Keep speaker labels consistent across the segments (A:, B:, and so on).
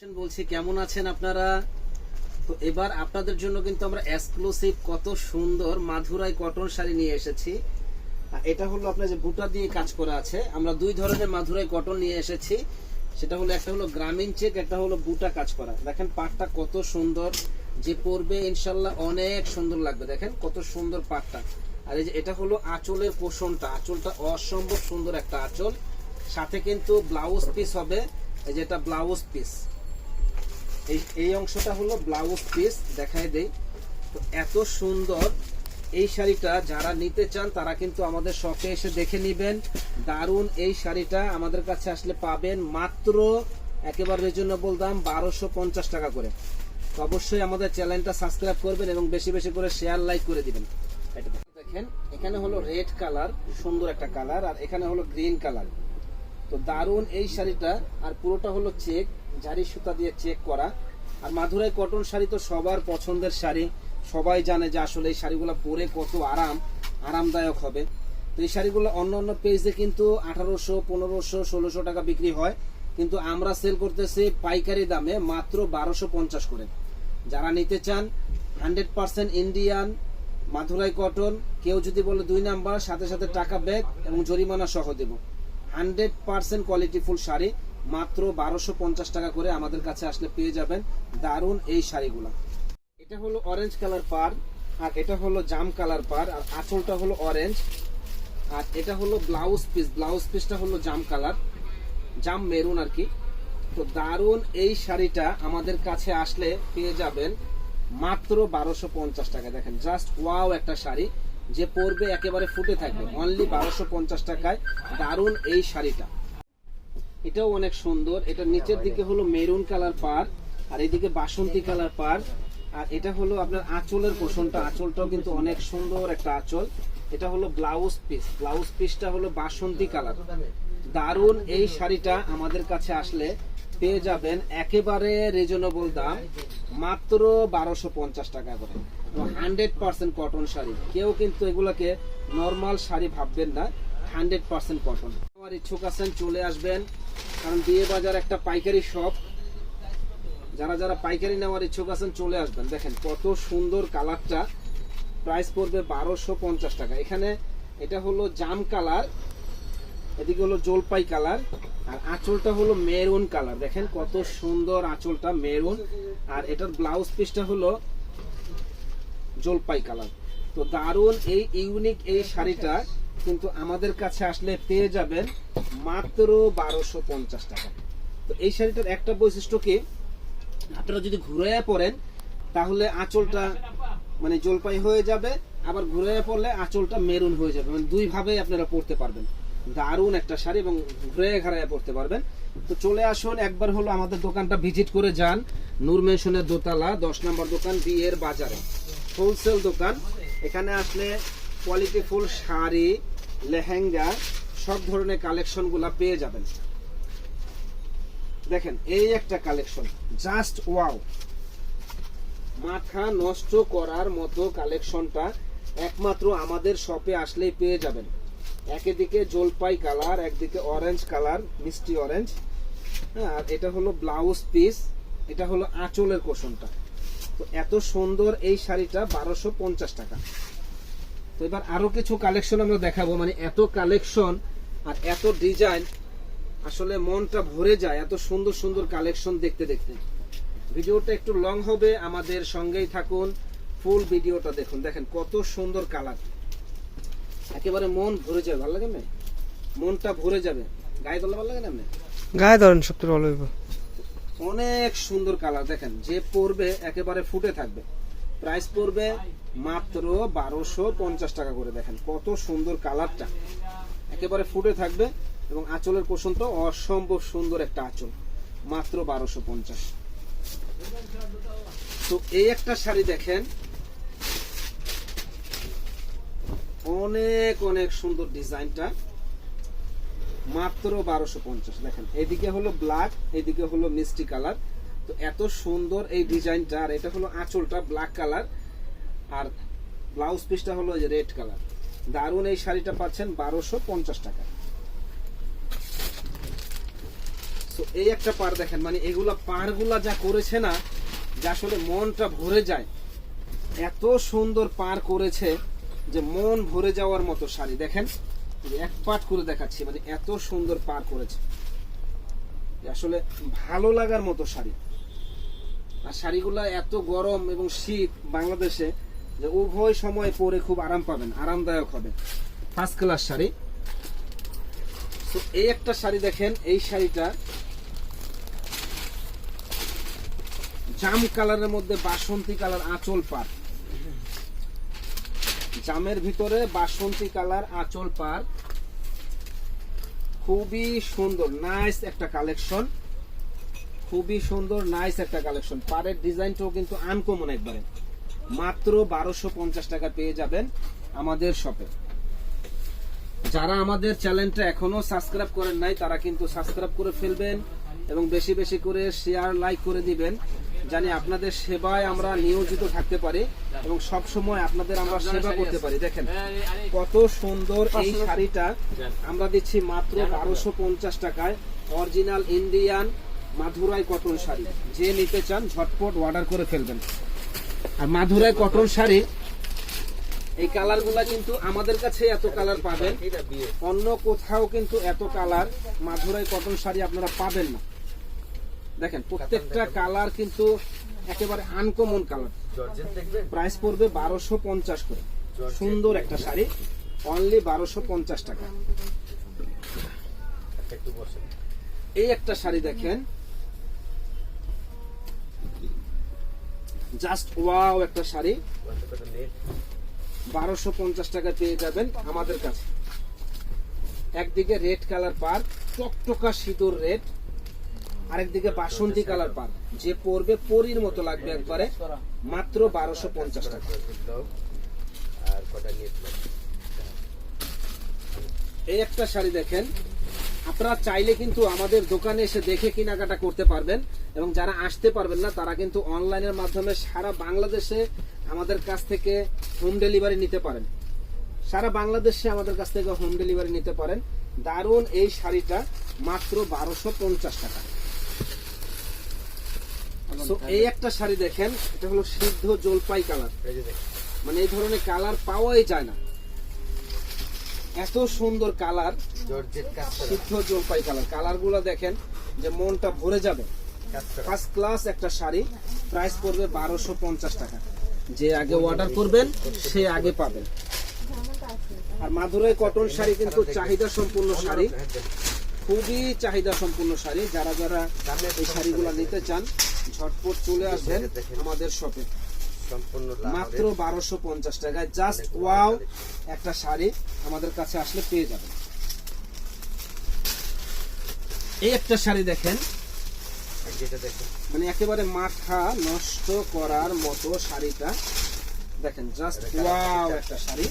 A: হোসেন বলছি, কেমন আছেন আপনারা? তো এবার আপনাদের জন্য কিন্তু আমরা এক্সক্লুসিভ কত সুন্দর মাধুরাই কটন শাড়ি নিয়ে এসেছি। এটা হলো আপনার যে বুটা দিয়ে কাজ করা আছে। আমরা দুই ধরনের মাধুরাই কটন নিয়ে এসেছি। সেটা হলো, একটা হলো গ্রামীণ চেক একটা হলো বুটা কাজ করা। দেখেন পাটটা কত সুন্দর। যে পরবে ইনশাল্লাহ অনেক সুন্দর লাগবে। দেখেন কত সুন্দর পাটটা। আর এই যে এটা হলো আঁচলের পোষণটা। আঁচলটা অসম্ভব সুন্দর একটা আঁচল। সাথে কিন্তু ব্লাউজ পিস হবে। এই যে এটা ব্লাউজ পিস এই এই অংশটা হলো ব্লাউজ পিস দেখাই দেই। তো এত সুন্দর এই শাড়িটা যারা নিতে চান, তারা কিন্তু আমাদের শপে এসে দেখে নেবেন। দারুণ এই শাড়িটা আমাদের কাছে আসলে পাবেন মাত্র একেবারে রিজনেবল দাম বারোশো পঞ্চাশ টাকা করে। তো অবশ্যই আমাদের চ্যানেলটা সাবস্ক্রাইব করবেন এবং বেশি বেশি করে শেয়ার লাইক করে দিবেন। দেখেন, এখানে হলো রেড কালার সুন্দর একটা কালার আর এখানে হলো গ্রিন কালার তো দারুণ এই শাড়িটা, আর পুরোটা হলো চেক, জারি সুতা দিয়ে চেক করা। আর মাধুরাই কটন শাড়ি তো সবার পছন্দের শাড়ি। সবাই জানে যে আসলে এই শাড়িগুলো পরে কত আরাম, আরামদায়ক হবে। তো এই শাড়িগুলো অন্য অন্য পেজে কিন্তু আঠারোশো, পনেরোশো, ষোলোশো টাকা বিক্রি হয়। কিন্তু আমরা সেল করতেছি পাইকারি দামে মাত্র বারোশো পঞ্চাশ করে। যারা নিতে চান, hundred percent Indian, Madurai cotton, কেউ যদি বলে দুই নাম্বার, সাথে সাথে টাকা ব্যাগ এবং জরিমানা সহ দেব। Hundred percent quality full sari, মাত্র বারোশো পঞ্চাশ টাকা করে আমাদের কাছে আসলে পেয়ে যাবেন। দারুণ এই শাড়িগুলো। এটা হলো অরেঞ্জ কালার পার আর এটা হলো জাম কালার পার আর আঁচলটা হলো অরেঞ্জ আর এটা হলো ব্লাউজ পিস ব্লাউজ পিসটা হলো জাম কালার জাম মেরুন আর কি। তো দারুণ এই শাড়িটা আমাদের কাছে আসলে পেয়ে যাবেন, মাত্র বারোশো পঞ্চাশ টাকা। দেখেন জাস্ট ওয়াও একটা শাড়ি। যে পরবে একেবারে ফুটে থাকবে। অনলি বারোশো পঞ্চাশ টাকায় দারুণ এই শাড়িটা। এটাও অনেক সুন্দর। এটা নিচের দিকে হলো মেরুন কালার পার, আর এদিকে বাসন্তী কালার পার। আর এটা হলো আপনার আঁচলের পোষণটা। আঁচলটাও কিন্তু অনেক সুন্দর একটা আঁচল। এটা হলো ব্লাউজ পিস। ব্লাউজ পিসটা হলো বাসন্তী কালার। দারুণ এই শাড়িটা আমাদের কাছে আসলে পেয়ে যাবেন একেবারে রিজনেবল দাম, মাত্র বারোশো পঞ্চাশ টাকা করে। Hundred percent cotton sari. কেউ কিন্তু এগুলোকে নর্মাল শাড়ি ভাববেন না, হান্ড্রেড পার্সেন্ট কটন। আমার ইচ্ছুক আছেন চলে আসবেন, কারণ বিয়ে বাজার একটা পাইকারি শপ। যারা যারা পাইকারি নেওয়ার ইচ্ছুক আছেন, চলে আসবেন। দেখেন কত সুন্দর কালারটা। প্রাইস পড়বে বারোশো পঞ্চাশ টাকা। এখানে এটা হলো জাম কালার, এদিকে হলো জলপাই কালার, আর আঁচলটা হলো মেরুন কালার। দেখেন কত সুন্দর আঁচলটা, মেরুন। আর এটার ব্লাউজ পিসটা হলো জলপাই কালার তো দারুণ এই ইউনিক এই শাড়িটা কিন্তু আমাদের কাছে আসলে পেয়ে যাবেন মাত্র বারোশো পঞ্চাশ টাকা। তো এই শাড়িটার একটা বৈশিষ্ট্য কি? আপনারা যদি ঘুরে পড়েন, তাহলে আঁচলটা মানে জলপাই হয়ে যাবে, আবার ঘুরে পড়লে আঁচলটা মেরুন হয়ে যাবে। মানে দুই ভাবে আপনারা পড়তে পারবেন। দারুণ একটা শাড়ি এবং ঘুরে ঘাড়ায় পড়তে পারবেন। তো চলে আসুন, একবার হলো আমাদের দোকানটা ভিজিট করে যান। নূর মেশনের দোতলা, দশ নম্বর দোকান, বিয়ের বাজারে। হোলসেল দোকান। এখানে আসলে কোয়ালিটি ফুল শাড়ি, লেহেঙ্গা, সব ধরনের কালেকশনগুলা পেয়ে যাবেন। দেখেন, এই একটা কালেকশন জাস্ট ওয়াও মাথা নষ্ট করার মতো কালেকশনটা একমাত্র আমাদের শপে আসলেই পেয়ে যাবেন। একদিকে জলপাই কালার একদিকে অরেঞ্জ কালার মিষ্টি অরেঞ্জ হ্যাঁ আর এটা হলো ব্লাউজ পিস এটা হলো আঁচলের কোষণটা তো এত সুন্দর এই শাড়িটা বারোশো পঞ্চাশ টাকা। তো এবার আরও কিছু কালেকশন আমরা দেখাবো। মানে এত কালেকশন আর এত ডিজাইন আসলে মনটা ভরে যায় এত সুন্দর সুন্দর কালেকশন দেখতে দেখতে। ভিডিওটা একটু লং হবে, আমাদের সঙ্গেই থাকুন ফুল ভিডিওটা দেখুন। দেখেন কত সুন্দর কালার একেবারে মন ভরে যাবে, ভালো লাগে না? মনটা ভরে যাবে। গায়ে তোলা ভালো লাগে না?
B: গায়ে ধরেন, সবচেয়ে ভালো
A: অনেক সুন্দর কালার, দেখেন, যে পরবে একেবারে ফুটে থাকবে। প্রাইস পড়বে মাত্র বারোশো পঞ্চাশ টাকা করে, দেখেন, কত সুন্দর কালারটা। একেবারে ফুটে থাকবে এবং আঁচলের পোষণটা অসম্ভব সুন্দর একটা আঁচল, মাত্র বারোশো পঞ্চাশ। তো এই একটা শাড়ি দেখেন, অনেক অনেক সুন্দর ডিজাইনটা। মাত্র বারোশো পঞ্চাশ। দেখেন এদিকে হলো ব্ল্যাক এদিকে হলো মিষ্টি কালার তো এত সুন্দর এই ডিজাইনটা, আর এটা হলো আঁচলটা ব্ল্যাক কালার আর ব্লাউজ পিসটা হলো যে রেড কালার দারুণ এই শাড়িটা পাচ্ছেন বারোশো পঞ্চাশ টাকা। তো এই একটা পার দেখেন মানে এগুলা পারগুলা যা করেছে না, যা আসলে মনটা ভরে যায়, এত সুন্দর পার করেছে যে মন ভরে যাওয়ার মতো শাড়ি। দেখেন এক পাট করে দেখাচ্ছি মানে এত সুন্দর পার করেছে। আসলে ভালো লাগার মতো শাড়ি। আর শাড়িগুলা এত গরম এবং শীত বাংলাদেশে যে উভয় সময় পরে খুব আরাম পাবেন, আরামদায়ক হবে। First class sari. তো এই একটা শাড়ি দেখেন, এই শাড়িটা জাম কালারের মধ্যে বাসন্তী কালার আঁচল পার। জামের ভিতরে বাসন্তী কালার আঁচল পার খুবই সুন্দর নাইস একটা কালেকশন খুবই সুন্দর নাইস একটা কালেকশন পাড়ের ডিজাইনটাও কিন্তু আনকমন একবারে। মাত্র বারোশো পঞ্চাশ টাকা পেয়ে যাবেন আমাদের শপে যারা আমাদের চ্যানেলটা এখনও সাবস্ক্রাইব করেন নাই, তারা কিন্তু সাবস্ক্রাইব করে ফেলবেন এবং বেশি বেশি করে শেয়ার লাইক করে দিবেন। জানি আপনাদের সেবায় আমরা নিয়োজিত থাকতে পারি এবং সব সময় আপনাদের আমরা সেবা করতে পারি। দেখেন, কত সুন্দর এই শাড়িটা আমরা দিচ্ছি মাত্র বারোশো পঞ্চাশ টাকায়। Original Indian Madurai cotton sari. যে নিতে চান, ঝটপট অর্ডার করে ফেলবেন। আর মাধুরাই কটন শাড়ি, এই কালারগুলা কিন্তু আমাদের কাছে এত কালার পাবেন। অন্য কোথাও কিন্তু এত কালার মাধুরাই কটন শাড়ি আপনারা পাবেন না। দেখেন প্রত্যেকটা কালার কিন্তু একেবারে আনকমন কালার প্রাইস পড়বে বারোশো পঞ্চাশ করে। সুন্দর একটা শাড়ি অনলি বারোশো পঞ্চাশ টাকা। এই একটা শাড়ি দেখেন। জাস্ট ওয়াও একটা শাড়ি। বারোশো পঞ্চাশ টাকা পেয়ে যাবেন আমাদের কাছে। একদিকে রেড কালার পার টকটকা সিঁদুর রেড আরেকদিকে বাসন্তী কালার পার যে পরবে পরির মতো লাগবে একবারে, মাত্র বারোশো পঞ্চাশ টাকা। এই একটা শাড়ি দেখেন, আপনারা চাইলে কিন্তু আমাদের দোকানে এসে দেখে কেনাকাটা করতে পারবেন এবং যারা আসতে পারবেন না, তারা কিন্তু অনলাইনের মাধ্যমে সারা বাংলাদেশে আমাদের কাছ থেকে হোম ডেলিভারি নিতে পারেন। সারা বাংলাদেশে আমাদের কাছ থেকে হোম ডেলিভারি নিতে পারেন। দারুণ এই শাড়িটা, মাত্র বারোশো পঞ্চাশ টাকা। এই একটা শাড়ি দেখেন এটা হলো সিদ্ধ জলপাই কালার। মানে এই ধরনের কালার পাওয়াই যায় না। এত সুন্দর কালার সিদ্ধ জলপাই কালার। দেখেন যে মনটা ভরে যাবে। ফার্স্ট ক্লাস একটা শাড়ি প্রাইস পড়বে বারোশো পঞ্চাশ টাকা। যে আগে অর্ডার করবেন সে আগে পাবেন। আর মাধুরাই কটন শাড়ি কিন্তু চাহিদা সম্পূর্ণ শাড়ি। খুবই চাহিদা সম্পূর্ণ শাড়ি। যারা যারা এই শাড়িগুলো নিতে চান ঝটপট চলে আসবেন আমাদের শপে।
C: সম্পূর্ণ
A: মাত্র বারোশো পঞ্চাশ টাকায় জাস্ট ওয়াও। একটা শাড়ি আমাদের কাছে আসলে পেয়ে যাবেন। এই একটা শাড়ি দেখেন। মানে একেবারে মাথা নষ্ট করার মতো শাড়িটা। দেখেন জাস্ট ওয়াও একটা শাড়ি।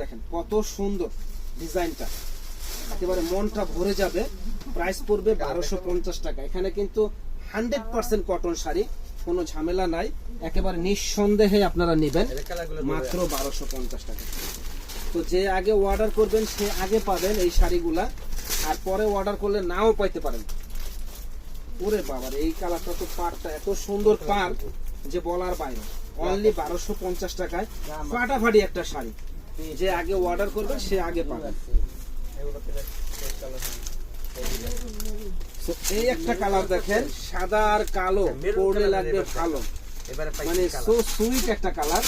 C: দেখেন কত সুন্দর
A: ডিজাইনটা। একেবারে মনটা ভরে যাবে। প্রাইস পড়বে বারোশো পঞ্চাশ টাকা। এখানে কিন্তু হান্ড্রেড পার্সেন্ট কটন শাড়ি, কোনো ঝামেলা নাই। একেবারে নিঃসন্দেহে আপনারা নেবেন। মাত্র বারোশো পঞ্চাশ টাকা। তো যে আগে অর্ডার করবেন, সে আগে পাবেন এই শাড়িগুলা। আর পরে অর্ডার করলে নাও পাইতে পারেন। ওরে বাবার, এই কালারটা তো পারটা এত সুন্দর পার্ক যে বলার বাইরে। অনলি বারোশো পঞ্চাশ টাকায় ফাটাফাটি একটা শাড়ি। যে আগে অর্ডার করবে সে আগে পাবেন। এই একটা কালার দেখেন সাদা আর কালো পরলে লাগবে ভালো। মানে সো সুইট একটা কালার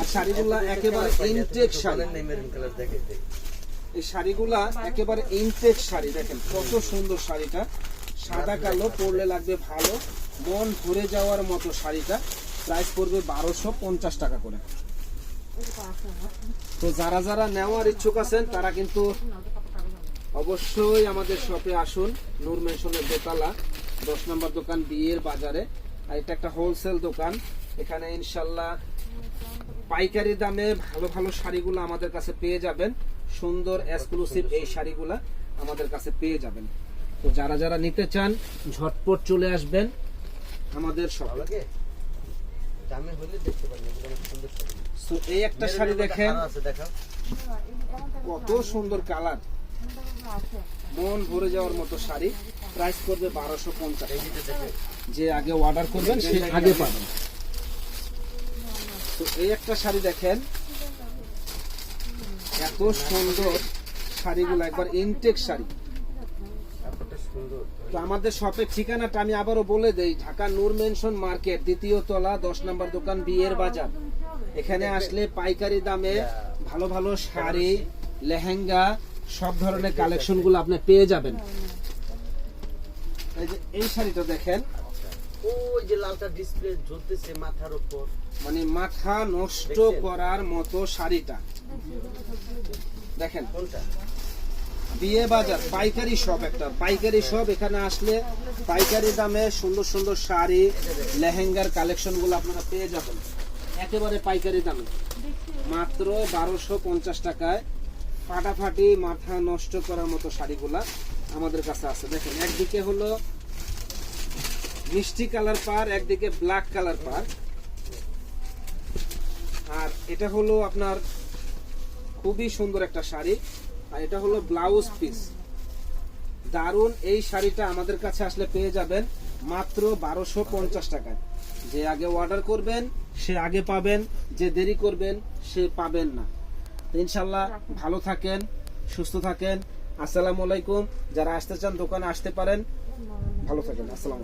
A: আর শাড়িগুলা একেবারে ইনটেক শাড়ি। এই শাড়িগুলা একেবারে ইনটেক শাড়ি দেখেন কত সুন্দর শাড়িটা। সাদা কালো পরলে লাগবে ভালো। মন ভরে যাওয়ার মতো শাড়িটা। প্রাইস পড়বে বারোশো পঞ্চাশ টাকা করে। তো যারা যারা নেওয়ার ইচ্ছুক আছেন, তারা কিন্তু অবশ্যই আমাদের শপে আসুন, নূর মেনশনের দোতলা, দশ নম্বর দোকান বিয়ের বাজারে। আর এটা একটা হোলসেল দোকান। এখানে ইনশাল্লাহ পাইকারি দামে ভালো ভালো শাড়িগুলো আমাদের কাছে পেয়ে যাবেন। সুন্দর এক্সক্লুসিভ এই শাড়িগুলো আমাদের কাছে পেয়ে যাবেন। তো যারা যারা নিতে চান, ঝটপট চলে আসবেন আমাদের
C: লাগে? দামে হলে দেখতে পারেন সুন্দর
A: তো এই একটা শাড়ি দেখেন। কত সুন্দর কালার। মন ভরে যাওয়ার মতো শাড়ি। প্রাইস করবে বারোশো পঞ্চাশ। যে আগে অর্ডার করবেন সে আগে পাবেন। তো এই একটা শাড়ি দেখেন। এত সুন্দর শাড়িগুলো একবার ইনটেক শাড়ি। তো আমাদের শপের ঠিকানাটা আমি আবারও বলে দেই ঢাকা নূর মেনশন মার্কেট দ্বিতীয় তলা দশ নম্বর দোকান বিয়ের বাজার। এখানে আসলে পাইকারি দামে ভালো ভালো শাড়ি লেহেঙ্গা সব ধরনের কালেকশনগুলো আপনি পেয়ে যাবেন। এই যে এই শাড়িটা দেখেন।
C: ওই যে লালটা ডিসপ্লে ঝুলতেছে মাথার উপর।
A: মানে মাথা নষ্ট করার মতো শাড়িটা। দেখেন।
C: কোনটা?
A: বিয়ে বাজার পাইকারি শপ একটা। পাইকারি শপ এখানে আসলে পাইকারি দামে সুন্দর সুন্দর শাড়ি লেহেঙ্গার কালেকশনগুলো আপনারা পেয়ে যাবেন। একেবারে পাইকারি দামে। মাত্র বারোশো পঞ্চাশ টাকায় ফাটাফাটি মাথা নষ্ট করার মতো শাড়িগুলা আমাদের কাছে আছে। দেখেন, একদিকে হলো মিষ্টি কালার পার, একদিকে ব্ল্যাক কালার পার। আর এটা হলো আপনার খুবই সুন্দর একটা শাড়ি, আর এটা হলো ব্লাউজ পিস। দারুণ এই শাড়িটা আমাদের কাছে আসলে পেয়ে যাবেন মাত্র বারোশো পঞ্চাশ টাকায়। যে আগে অর্ডার করবেন সে আগে পাবেন, যে দেরি করবেন, সে পাবেন না। ইনশাল্লাহ ভালো থাকেন, সুস্থ থাকেন। আসসালামু আলাইকুম। যারা আসতে চান, দোকানে আসতে পারেন। ভালো থাকেন। আসসালাম